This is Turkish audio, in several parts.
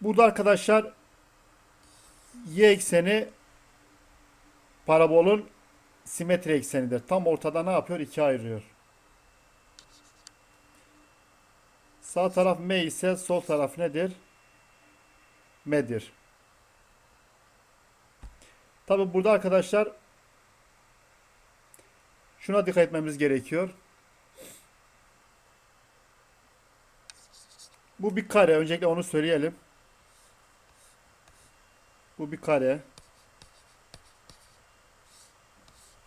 Burada arkadaşlar y ekseni parabolün simetri eksenidir. Tam ortada ne yapıyor? İkiye ayırıyor. Sağ taraf m ise sol taraf nedir? m'dir. Tabi burada arkadaşlar şuna dikkat etmemiz gerekiyor. Bu bir kare. Öncelikle onu söyleyelim. Bu bir kare.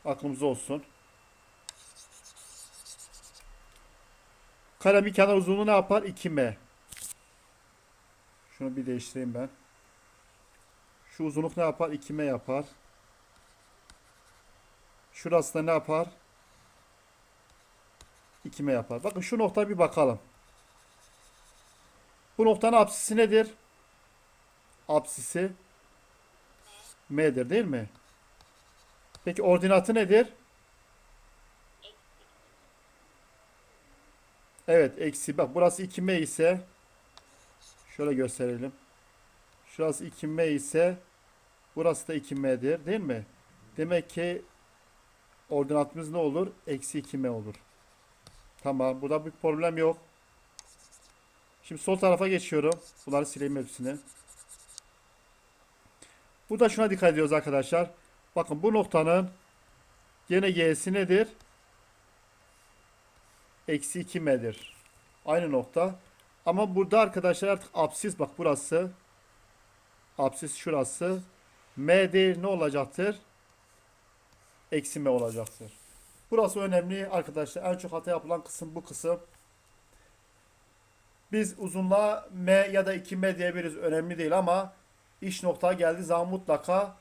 Aklımızda olsun. Kare bir kenar uzunluğu ne yapar? 2m. Şunu bir değiştireyim ben. Şu uzunluk ne yapar? 2m yapar. Şurası da ne yapar? 2m yapar. Bakın şu noktaya bir bakalım. Bu noktanın apsisi nedir? Apsisi m'dir değil mi? Peki ordinatı nedir? Evet eksi bak burası 2m ise şöyle gösterelim. Şurası 2m ise burası da 2m'dir değil mi? Demek ki ordinatımız ne olur? Eksi 2m olur. Tamam burada bir problem yok. Şimdi sol tarafa geçiyorum. Bunları sileyim hepsini. Burada şuna dikkat ediyoruz arkadaşlar. Bakın bu noktanın gene y'si nedir? Eksi 2m'dir. Aynı nokta. Ama burada arkadaşlar artık apsis bak burası. Apsis şurası. M değil ne olacaktır? Eksi m olacaktır. Burası önemli arkadaşlar. En çok hata yapılan kısım bu kısım. Biz uzunluğa m ya da 2m diyebiliriz. Önemli değil ama iş noktaya geldiği zaman mutlaka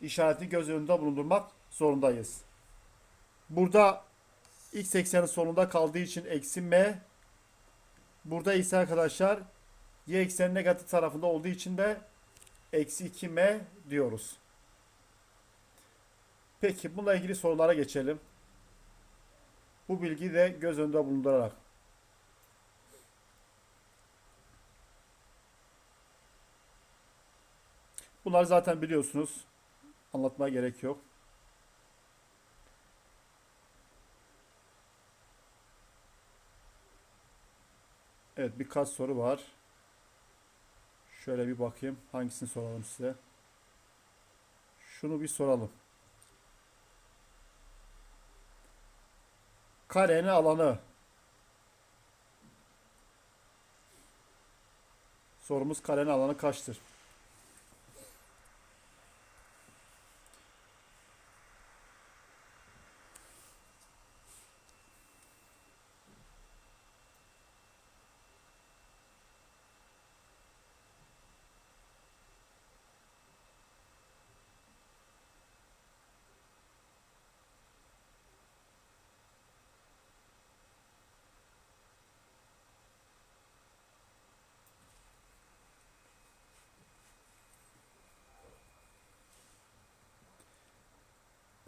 işareti göz önünde bulundurmak zorundayız. Burada x eksenin sonunda kaldığı için eksi m. Burada ise arkadaşlar y eksenin negatif tarafında olduğu için de eksi 2m diyoruz. Peki bununla ilgili sorulara geçelim. Bu bilgiyi de göz önünde bulundurarak. Bunları zaten biliyorsunuz. Anlatmaya gerek yok. Evet birkaç soru var. Şöyle bir bakayım. Hangisini soralım size? Şunu bir soralım. Karenin alanı. Sorumuz karenin alanı kaçtır?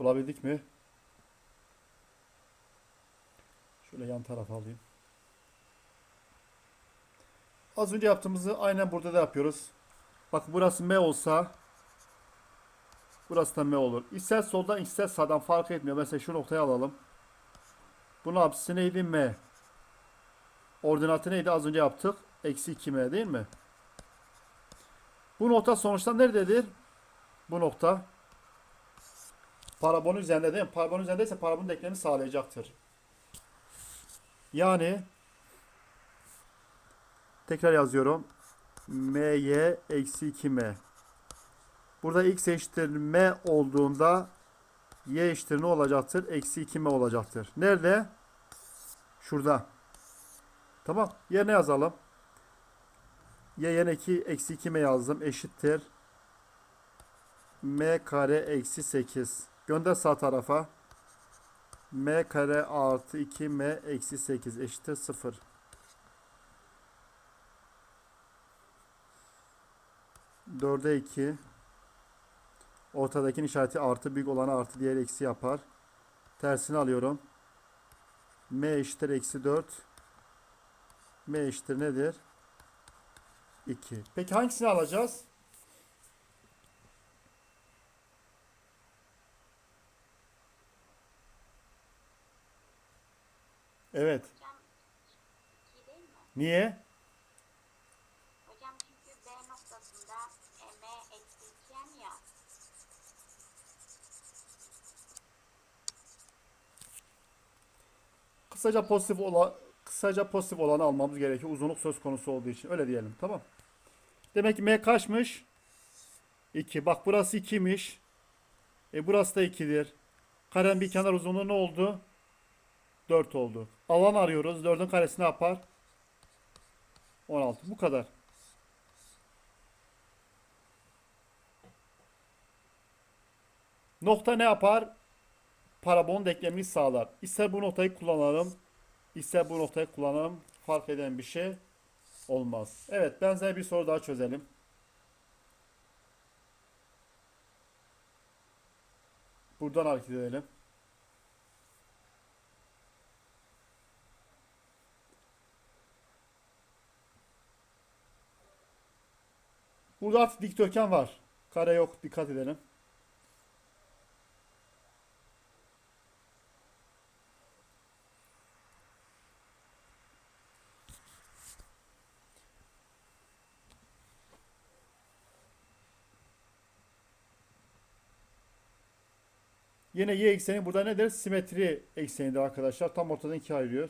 Bulabildik mi? Şöyle yan tarafa alayım. Az önce yaptığımızı aynen burada da yapıyoruz. Bak burası M olsa burası da M olur. İster soldan ister sağdan fark etmiyor. Mesela şu noktayı alalım. Bunun apsisi neydi? M. Ordinatı neydi? Az önce yaptık. Eksi 2M değil mi? Bu nokta sonuçta nerededir? Bu nokta parabolün üzerinde değil mi? Parabolün üzerindeyse parabolün denklemini sağlayacaktır. Yani tekrar yazıyorum. my eksi 2m. Burada x eşittir m olduğunda y eşittir ne olacaktır? Eksi 2m olacaktır. Nerede? Şurada. Tamam. Yerine yazalım. y yerine 2 eksi 2m yazdım. Eşittir. m kare eksi 8. Gönder sağ tarafa. m kare artı 2m eksi 8 eşittir 0. Dörde 2. Ortadakinin işareti artı büyük olanı artı diğer eksi yapar. Tersini alıyorum. m eşittir eksi 4. m eşittir nedir? 2. Peki hangisini alacağız? Evet. Hocam 2 değil mi? Niye? Hocam çünkü B noktasında M eksi 2 ya. Kısaca pozitif olan kısaca pozitif olanı almamız gerekiyor. Uzunluk söz konusu olduğu için. Öyle diyelim. Tamam. Demek ki M kaçmış? 2. Bak burası 2'miş. E burası da 2'dir. Karen bir kenar uzunluğu ne oldu? 4 oldu. Alan arıyoruz. 4'ün karesi ne yapar? 16. Bu kadar. Nokta ne yapar? Parabolun denklemini sağlar. İster bu noktayı kullanalım, ister bu noktayı kullanalım. Fark eden bir şey olmaz. Evet, benzer bir soru daha çözelim. Buradan hareket edelim. Burada artık dikdörtgen var. Kare yok. Dikkat edelim. Yine y ekseni burada nedir? Simetri eksenidir arkadaşlar. Tam ortadan ikiye ayırıyor.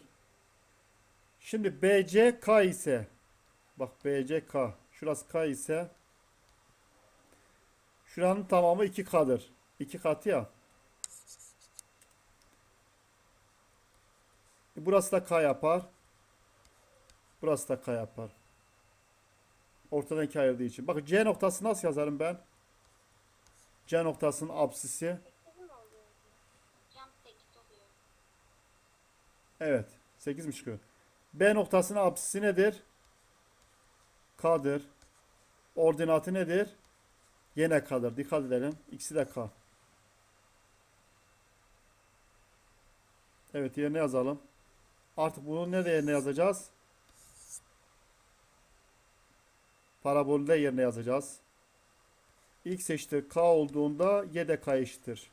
Şimdi BC K ise bak BC K. Şurası K ise şuranın tamamı 2K'dır. 2 katı ya. E, Burası da K yapar. Burası da K yapar. Ortadan ikiye ayırdığı için. Bakın C noktası nasıl yazarım ben? C noktasının apsisi Hocam 8 oluyor. Evet. 8 mi çıkıyor? B noktasının apsisi nedir? K'dır. Ordinatı nedir? Yine K'dır. Dikkat edelim. İkisi de K. Evet yerine yazalım. Artık bunu ne yerine yazacağız? Parabolde yerine yazacağız. X eşittir K olduğunda Y de K eşittir.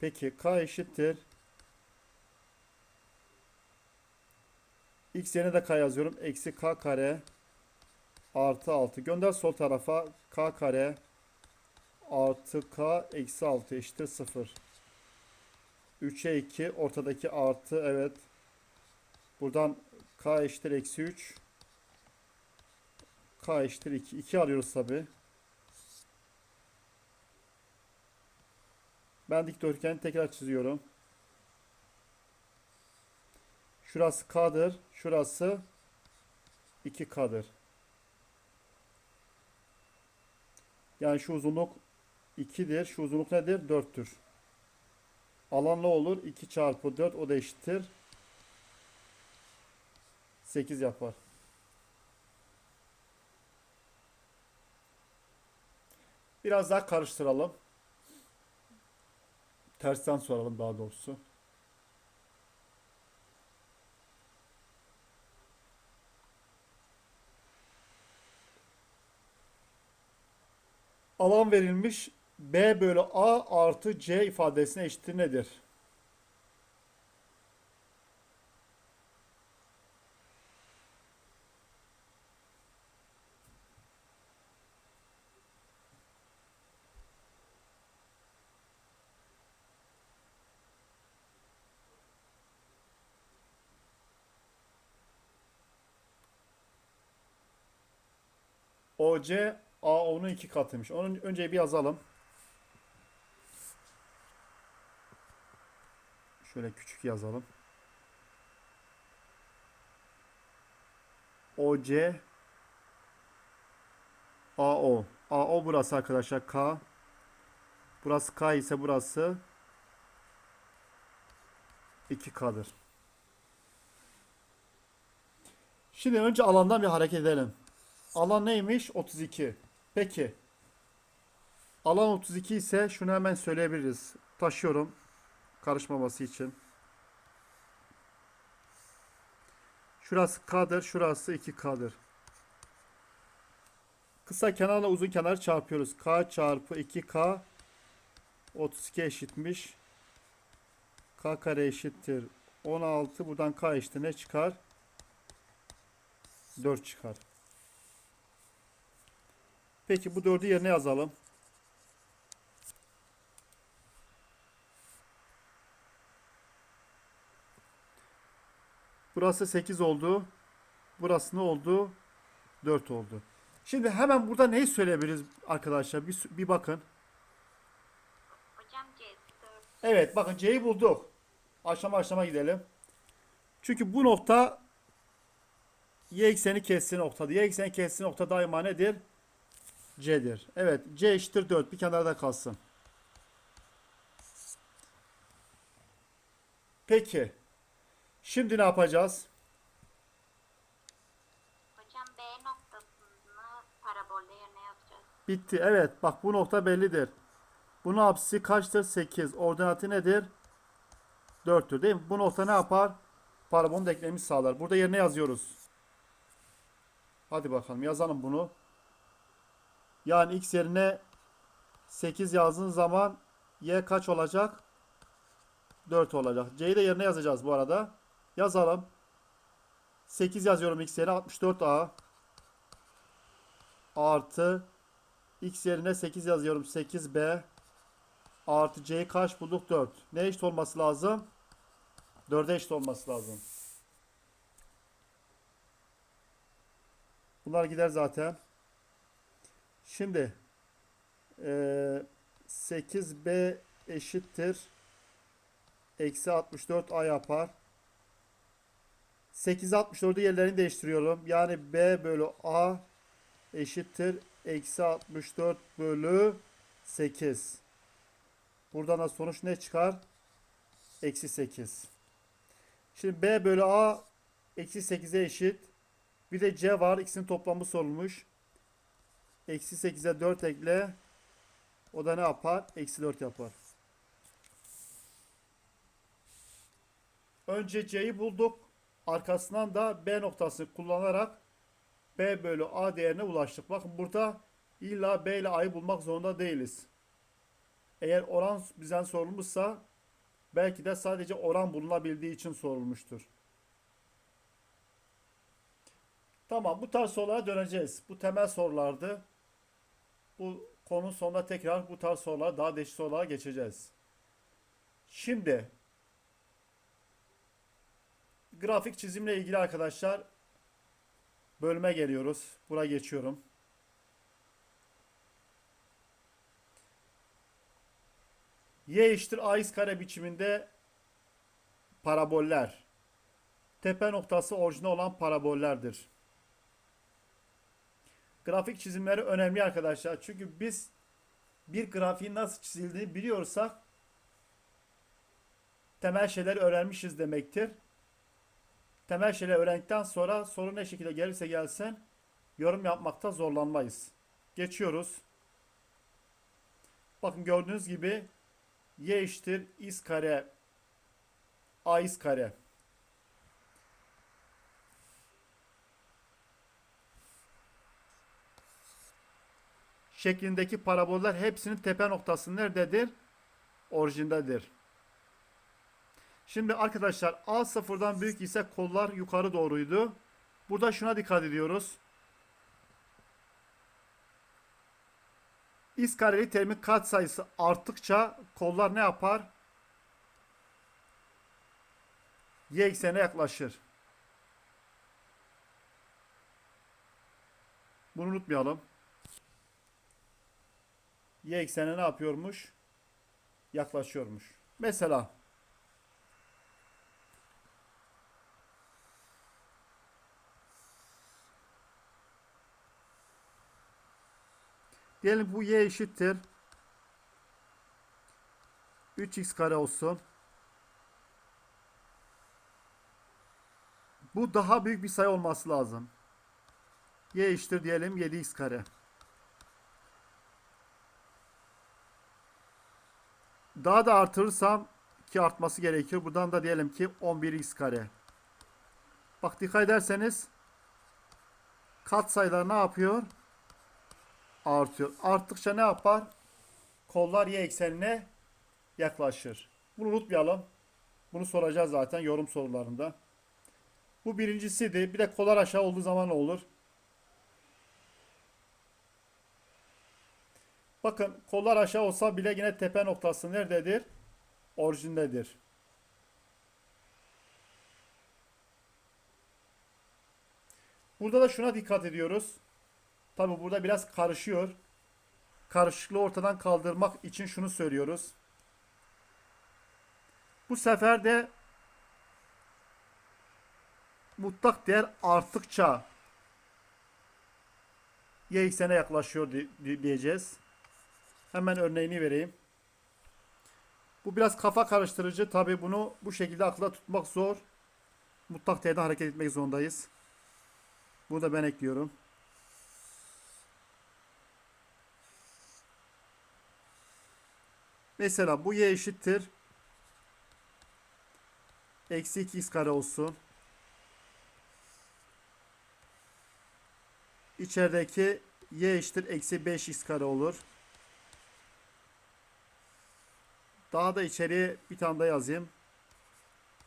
Peki K eşittir. X yerine de K yazıyorum. Eksi K kare artı 6. Gönder sol tarafa K kare artı K eksi 6 eşittir 0. 3'e 2 ortadaki artı evet. Buradan K eşittir eksi 3. K eşittir 2. 2 alıyoruz tabi. Ben dikdörtgeni tekrar çiziyorum. Şurası K'dır. Şurası 2K'dır. Yani şu uzunluk 2'dir. Şu uzunluk nedir? 4'tür. Alan ne olur? 2 çarpı 4 o da eşittir. 8 yapar. Biraz daha karıştıralım. Tersten soralım daha doğrusu. Alan verilmiş B bölü A artı C ifadesine eşittir nedir? OC AO'nun iki katıymış. Onun önce bir yazalım. Şöyle küçük yazalım. OC AO. AO burası arkadaşlar K. Burası K ise burası 2K'dır. Şimdi önce alandan bir hareket edelim. Alan neymiş? 32. Peki. Alan 32 ise şunu hemen söyleyebiliriz. Taşıyorum. Karışmaması için. Şurası K'dır. Şurası 2K'dır. Kısa kenarla uzun kenar çarpıyoruz. K çarpı 2K 32 eşitmiş. K kare eşittir. 16 buradan K eşittir ne çıkar? 4 çıkar. Peki bu 4'ü yerine yazalım. Burası 8 oldu. Burası ne oldu? 4 oldu. Şimdi hemen burada neyi söyleyebiliriz arkadaşlar? Bir, bir bakın. Hocam C'si 4. Evet bakın C'yi bulduk. Aşama aşama gidelim. Çünkü bu nokta y ekseni kestiği noktadır. Y ekseni kestiği nokta daima nedir? C'dir. Evet C eşittir 4. Bir kenarda kalsın. Peki. Şimdi ne yapacağız? Hocam B noktasını parabolde yerine yazacağız. Bitti. Evet. Bak bu nokta bellidir. Bunun apsisi kaçtır? 8. Ordinatı nedir? 4'tür değil mi? Bu nokta ne yapar? Parabolun denklemini sağlar. Burada yerine yazıyoruz. Hadi bakalım yazalım bunu. Yani x yerine 8 yazdığın zaman y kaç olacak? 4 olacak. C'yi de yerine yazacağız bu arada. Yazalım. 8 yazıyorum x yerine 64a artı X yerine 8 yazıyorum. 8B artı C'yi kaç bulduk? 4. Ne eşit olması lazım? 4'e eşit olması lazım. Bunlar gider zaten. Şimdi eee 8B eşittir. Eksi 64A yapar. 8 64'ü yerlerini değiştiriyorum. Yani B bölü A eşittir. Eksi 64 bölü 8. Buradan da sonuç ne çıkar? Eksi 8. Şimdi B bölü A eksi 8'e eşit. Bir de C var. İkisinin toplamı sorulmuş. Eksi 8'e 4 ekle. O da ne yapar? Eksi 4 yapar. Önce C'yi bulduk. Arkasından da B noktasını kullanarak B bölü A değerine ulaştık. Bakın burada illa B ile A'yı bulmak zorunda değiliz. Eğer oran bizden sorulmuşsa belki de sadece oran bulunabildiği için sorulmuştur. Tamam bu tarz sorulara döneceğiz. Bu temel sorulardı. Bu konunun sonunda tekrar bu tarz sorular daha değişik sorulara geçeceğiz. Şimdi grafik çizimle ilgili arkadaşlar bölüme geliyoruz. Buraya geçiyorum. Y eşittir ax kare biçiminde paraboller. Tepe noktası orijinal olan parabollerdir. Grafik çizimleri önemli arkadaşlar. Çünkü biz bir grafiğin nasıl çizildiğini biliyorsak temel şeyleri öğrenmişiz demektir. Temel şeyleri öğrendikten sonra soru ne şekilde gelirse gelsin yorum yapmakta zorlanmayız. Geçiyoruz. Bakın gördüğünüz gibi y eşittir x kare a x kare. Şeklindeki paraboller hepsinin tepe noktası nerededir? Orijindedir. Şimdi arkadaşlar A sıfırdan büyük ise kollar yukarı doğruydu. Burada şuna dikkat ediyoruz. X kareli terimin katsayısı arttıkça kollar ne yapar? Y eksenine yaklaşır. Bunu unutmayalım. Y eksenine ne yapıyormuş? Yaklaşıyormuş. Mesela Diyelim bu y eşittir. 3x kare olsun. Bu daha büyük bir sayı olması lazım. y eşittir diyelim 7x kare. Daha da artırırsam ki artması gerekiyor. Buradan da diyelim ki 11x kare. Bak dikkat ederseniz kat sayılar ne yapıyor? artıyor. Arttıkça ne yapar? Kollar y eksenine yaklaşır. Bunu unutmayalım. Bunu soracağız zaten yorum sorularında. Bu birincisiydi. Bir de kollar aşağı olduğu zaman olur? Bakın kollar aşağı olsa bile yine tepe noktası nerededir? Orijindedir. Burada da şuna dikkat ediyoruz. Tabi burada biraz karışıyor. Karışıklığı ortadan kaldırmak için şunu söylüyoruz. Bu sefer de mutlak değer arttıkça y eksene yaklaşıyor di- di- diyeceğiz. Hemen örneğini vereyim. Bu biraz kafa karıştırıcı. Tabi bunu bu şekilde akılda tutmak zor. Mutlak değerden hareket etmek zorundayız. Bunu da ben ekliyorum. Mesela bu y eşittir. Eksi 2x kare olsun. İçerideki y eşittir. Eksi 5x kare olur. Daha da içeriye bir tane daha yazayım.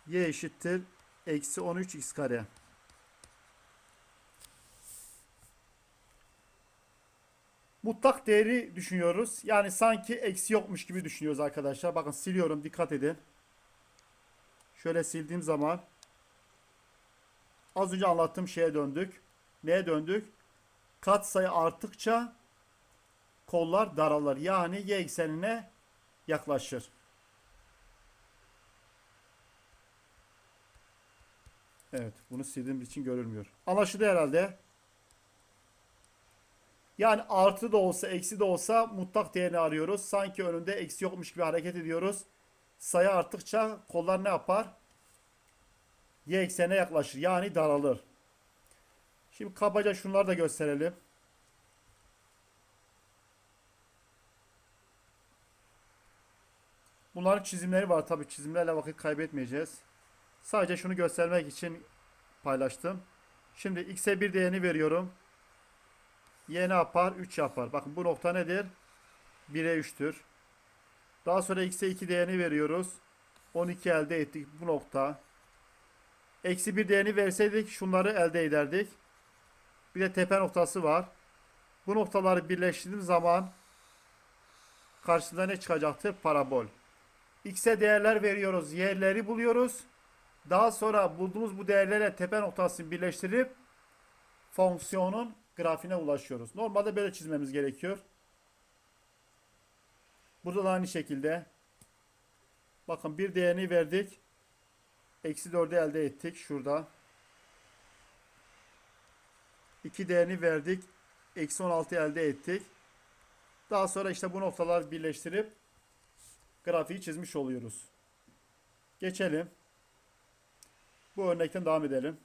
y eşittir. Eksi 13x kare. Mutlak değeri düşünüyoruz. Yani sanki eksi yokmuş gibi düşünüyoruz arkadaşlar. Bakın siliyorum dikkat edin. Şöyle sildiğim zaman az önce anlattığım şeye döndük. Neye döndük? Katsayı arttıkça kollar daralır. Yani y eksenine yaklaşır. Evet, bunu sildiğim için görülmüyor. Anlaşıldı herhalde. Yani artı da olsa eksi de olsa mutlak değerini arıyoruz. Sanki önünde eksi yokmuş gibi hareket ediyoruz. Sayı arttıkça kollar ne yapar? Y eksenine yaklaşır. Yani daralır. Şimdi kabaca şunları da gösterelim. Bunların çizimleri var. Tabi çizimlerle vakit kaybetmeyeceğiz. Sadece şunu göstermek için paylaştım. Şimdi x'e bir değerini veriyorum. Y ne yapar? 3 yapar. Bakın bu nokta nedir? 1'e 3'tür. Daha sonra x'e 2 değerini veriyoruz. 12 elde ettik bu nokta. Eksi 1 değerini verseydik şunları elde ederdik. Bir de tepe noktası var. Bu noktaları birleştirdiğim zaman karşımıza ne çıkacaktır? Parabol. X'e değerler veriyoruz. Y'leri buluyoruz. Daha sonra bulduğumuz bu değerlere tepe noktasını birleştirip fonksiyonun grafiğine ulaşıyoruz. Normalde böyle çizmemiz gerekiyor. Burada da aynı şekilde. Bakın bir değerini verdik. Eksi 4'ü elde ettik. Şurada. 2 değerini verdik. Eksi 16 elde ettik. Daha sonra işte bu noktalar birleştirip grafiği çizmiş oluyoruz. Geçelim. Bu örnekten devam edelim.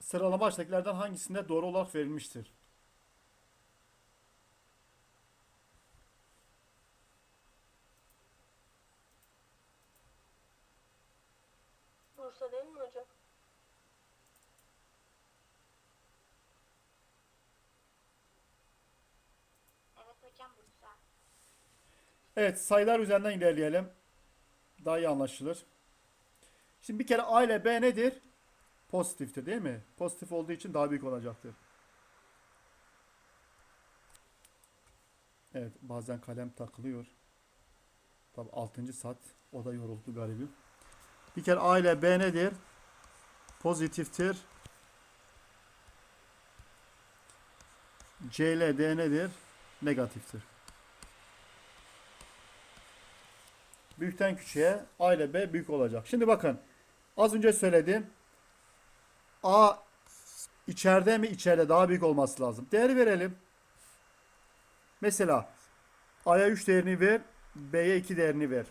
Sıralama aşağıdakilerden hangisinde doğru olarak verilmiştir? Bursa değil mi hocam? Evet hocam Bursa. Evet sayılar üzerinden ilerleyelim. Daha iyi anlaşılır. Şimdi bir kere A ile B nedir? Pozitiftir değil mi? Pozitif olduğu için daha büyük olacaktır. Evet bazen kalem takılıyor. Tabi 6. saat o da yoruldu garibim. Bir kere A ile B nedir? Pozitiftir. C ile D nedir? Negatiftir. Büyükten küçüğe A ile B büyük olacak. Şimdi bakın. Az önce söyledim. A içeride mi içeride daha büyük olması lazım. Değer verelim. Mesela A'ya 3 değerini ver. B'ye 2 değerini ver.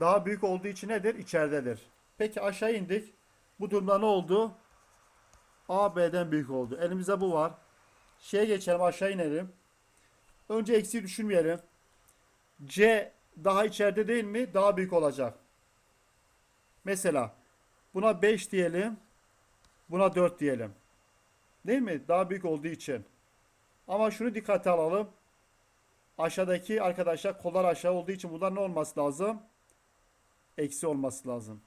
Daha büyük olduğu için nedir? İçeridedir. Peki aşağı indik. Bu durumda ne oldu? A B'den büyük oldu. Elimizde bu var. Şeye geçelim aşağı inelim. Önce eksiği düşünmeyelim. C daha içeride değil mi? Daha büyük olacak. Mesela buna 5 diyelim. Buna 4 diyelim. Değil mi? Daha büyük olduğu için. Ama şunu dikkate alalım. Aşağıdaki arkadaşlar kollar aşağı olduğu için bunlar ne olması lazım? Eksi olması lazım.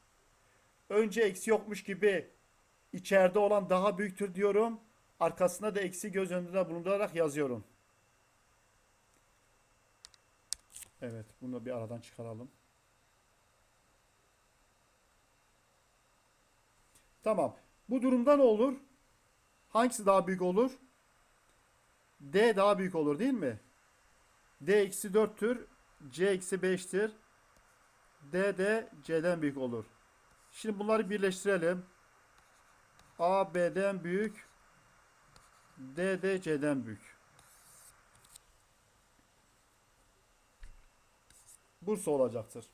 Önce eksi yokmuş gibi içeride olan daha büyüktür diyorum. Arkasına da eksi göz önünde bulundurarak yazıyorum. Evet, bunu bir aradan çıkaralım. Tamam. Bu durumda ne olur? Hangisi daha büyük olur? D daha büyük olur değil mi? D eksi 4'tür. C eksi 5'tir. D de C'den büyük olur. Şimdi bunları birleştirelim. A B'den büyük. D de C'den büyük. Bursa olacaktır.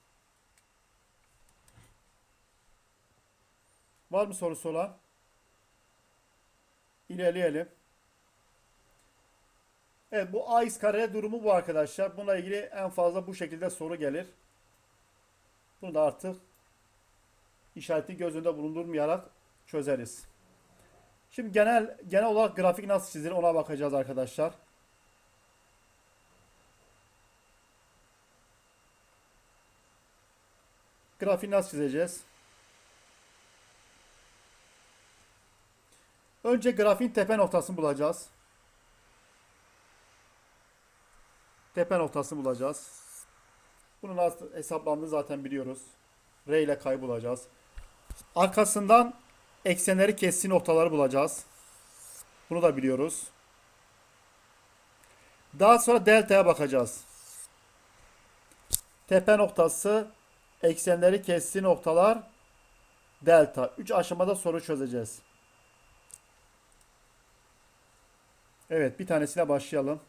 Var mı sorusu olan? İlerleyelim. Evet bu AX kare durumu bu arkadaşlar. Bununla ilgili en fazla bu şekilde soru gelir. Bunu da artık işareti göz önünde bulundurmayarak çözeriz. Şimdi genel genel olarak grafik nasıl çizilir ona bakacağız arkadaşlar. Grafiği nasıl çizeceğiz? Önce grafiğin tepe noktasını bulacağız. Tepe noktasını bulacağız. Bunu nasıl hesaplandığını zaten biliyoruz. R ile kayı bulacağız. Arkasından eksenleri kestiği noktaları bulacağız. Bunu da biliyoruz. Daha sonra delta'ya bakacağız. Tepe noktası, eksenleri kestiği noktalar, delta. 3 aşamada soru çözeceğiz. Evet, bir tanesiyle başlayalım.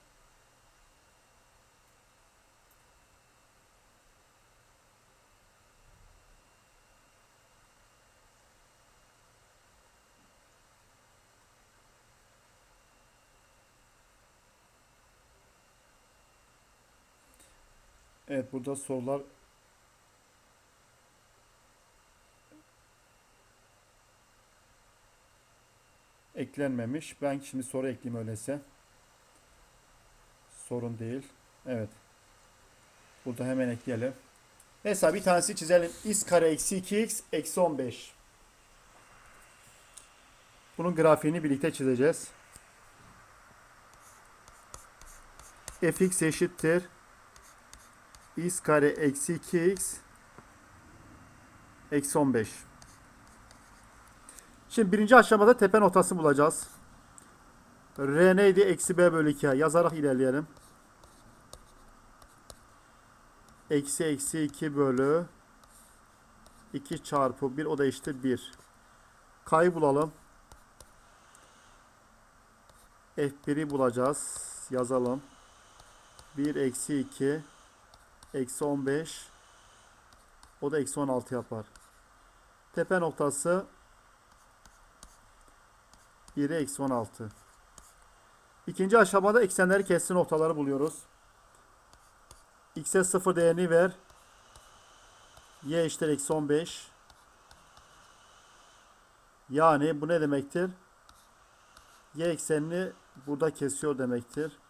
Evet burada sorular eklenmemiş. Ben şimdi soru ekleyeyim öyleyse. Sorun değil. Evet. Burada hemen ekleyelim. Mesela bir tanesi çizelim. x kare eksi 2x eksi 15. Bunun grafiğini birlikte çizeceğiz. fx eşittir x kare eksi 2x eksi 15. Şimdi birinci aşamada tepe noktasını bulacağız. R neydi? Eksi b bölü 2 yazarak ilerleyelim. Eksi eksi 2 bölü 2 çarpı 1 o da işte 1. K'yı bulalım. F1'i bulacağız. Yazalım. 1 eksi 2 Eksi 15. O da eksi 16 yapar. Tepe noktası 1'e eksi 16. İkinci aşamada eksenleri kesti noktaları buluyoruz. X'e 0 değerini ver. Y eşittir eksi 15. Yani bu ne demektir? Y eksenini burada kesiyor demektir.